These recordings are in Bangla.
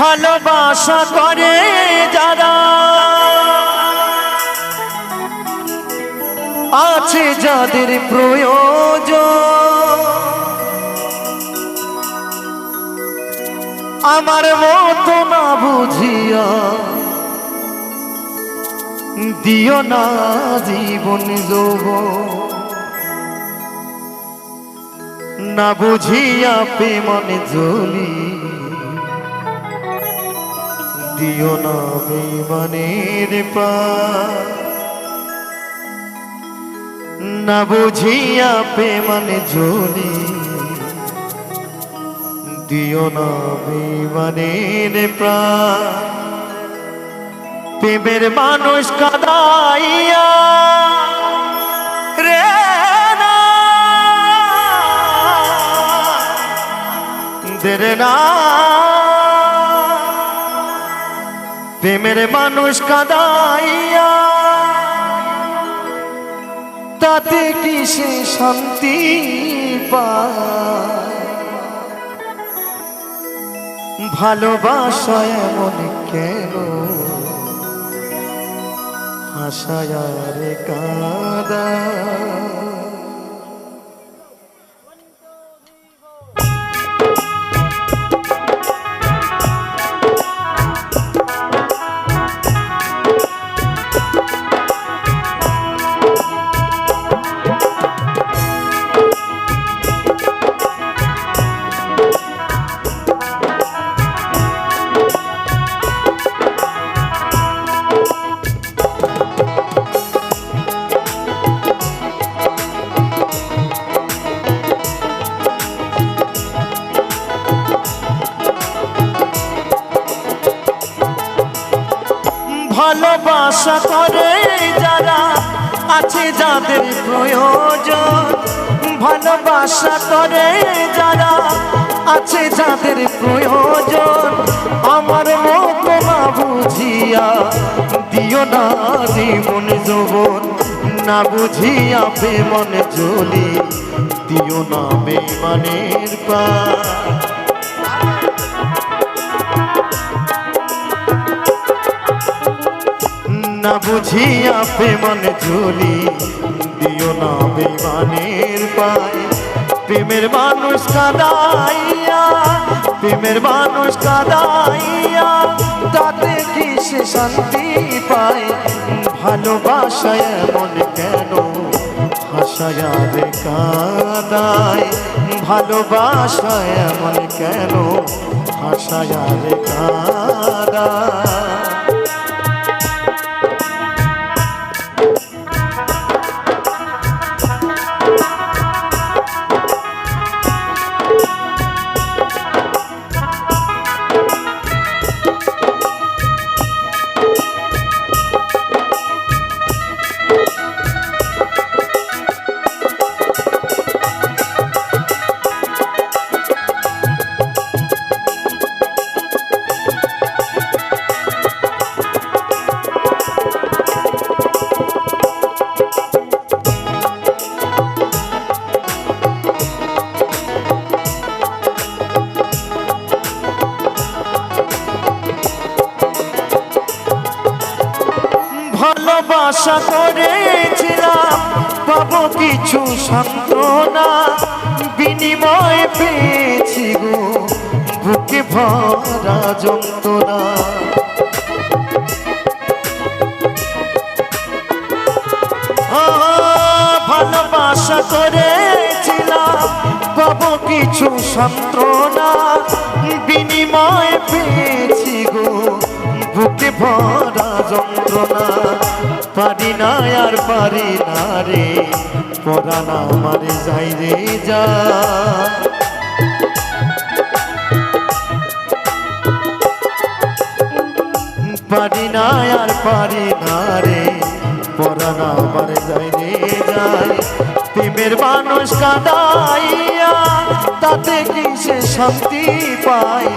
ভালোবাসা করে যারা আছে যাদের প্রয়োজন। আমার মতো না বুঝিয়া দিও না জীবন যৌব না বুঝিয়া প্রেমনে জ্বলি। দিও না বেমানের না বুঝিয়া প্রেমনে জ্বলি দিও না বেমানের প্রেমের মানুষ কাদাইয়া রে না। প্রেমের মানুষ কাদাইয়া তাতে কি সে শান্তি পায়? ভালোবাসা এমন কেন? হাসায় কাদা ভালোবাসা করে যারা আছে যাদের প্রয়োজন। ভালোবাসা করে যারা আছে যাদের প্রয়োজন। আমার মতো বুঝিয়া দিও না জীবন যৌবন। না বুঝিয়া বেমন জ্বলি, দিও না বেমানের পা না বুঝিয়া প্রেমন ঝুলি, দিও না বেমানের পায়। প্রেমের মানুষ কাদাইয়া, প্রেমের মানুষ কাদাইয়া, তাতে কি সে শান্তি পায়? ভালোবাসায় এমন কেন? হাসায় রে কাদায়। ভালোবাসায় এমন কেন? হাসায় রে কাদায়। কিছু সান্ত্বনা বিনিময় পেয়েছি গো, বুকে ভরা যন্ত্রণা। ভালোবাসা করেছিলাম পাবো কিছু সান্ত্বনা বিনিময় পেয়েছি গো, বুকে ভরা যন্ত্রণা। পারি না, আর পারি না রে। পরানা মারে যাই রে, যা। পারি না, আর পারি না রে। পরানা আমার যাই রে যায় প্রেমের মানুষ কাদাইয়া, তাতে কি সে শান্তি পায়।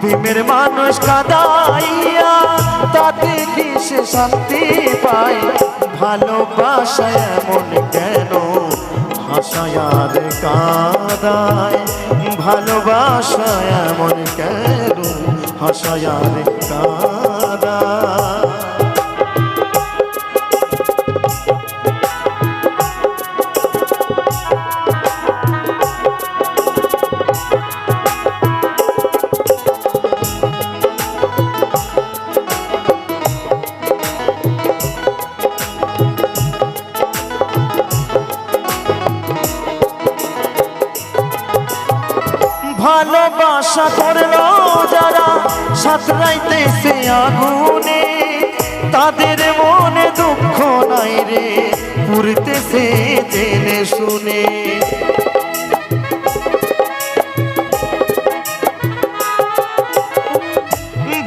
প্রেমের মানুষ কাদাইয়া তাতে কি সে পায়? ভালোবাসা এমন কেন হাসায়ার কাদায়? ভালোবাসা এমন কেন হাসায়ার কাদা ভালোবাসা করল যারা সাঁতরাইতেছে আগুনে। তাদের মনে দুঃখ নাই রে পুরতেছে জেনে শুনে।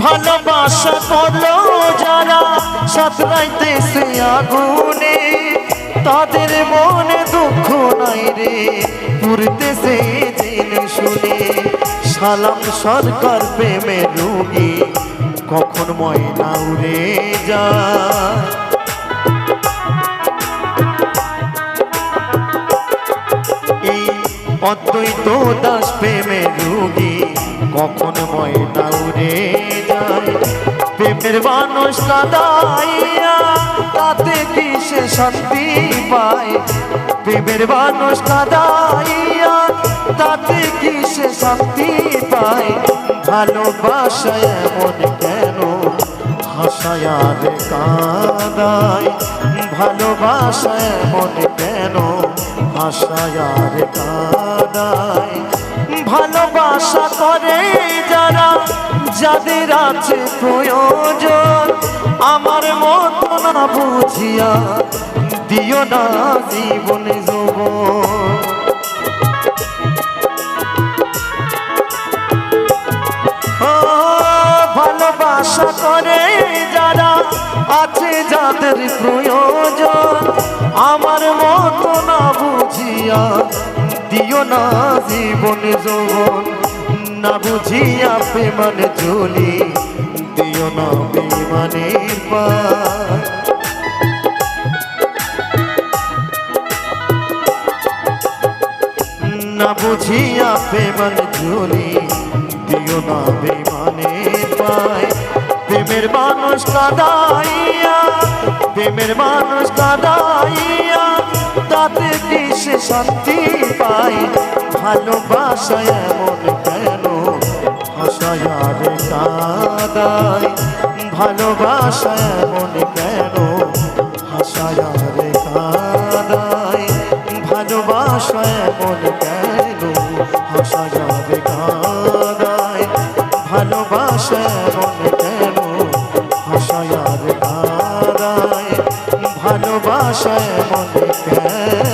ভালোবাসা করল যারা সাঁতরাইতেছে আগুনে। তাদের মনে দুঃখ নাই রে। পুরতেছে জেনে শুনে, সালাম সরকার প্রেমে রুগী, কখন ময়না উড়ে যায়। এই অদ্বৈত দাস প্রেমে রুগী, কখন ময়না উড়ে যায়। প্রেমের মানুষ কাদাইয়া তাতে কি সে শান্তি পায়? প্রেমের মানুষ কাদাইয়া তাতে কি সে শান্তি পায়? ভালোবাসায় এমন কেন হাসায়ার কাদায়? ভালোবাসায় এমন কেন হাসায়ার কাদায়? ভালোবাসা করে যারা যাদের আছে প্রয়োজন। আমার মতো না বুঝিয়া দিও না জীবন যৌবন। ও, ভালোবাসা করে যারা আছে যাদের প্রয়োজন। আমার মতো না বুঝিয়া দিও না জীবন যৌবন, না বুঝিয়া প্রেমান ঝুলি দিও না বিমানের পা না বুঝিয়া প্রেমন ঝুলি দিও না বেমানে পায়। প্রেমের মানুষ কাদাইয়া প্রেমের মানুষ কাদাইয়া তাতে কি সে শান্তি পায় ভালোবাসা এমন কেন হাসায়ার কাদায় ভালোবাসা এমন কেন হাসায়ার কাদায় ভালোবাসা এমন কেন হাসা ভালোবাসা এমন কেন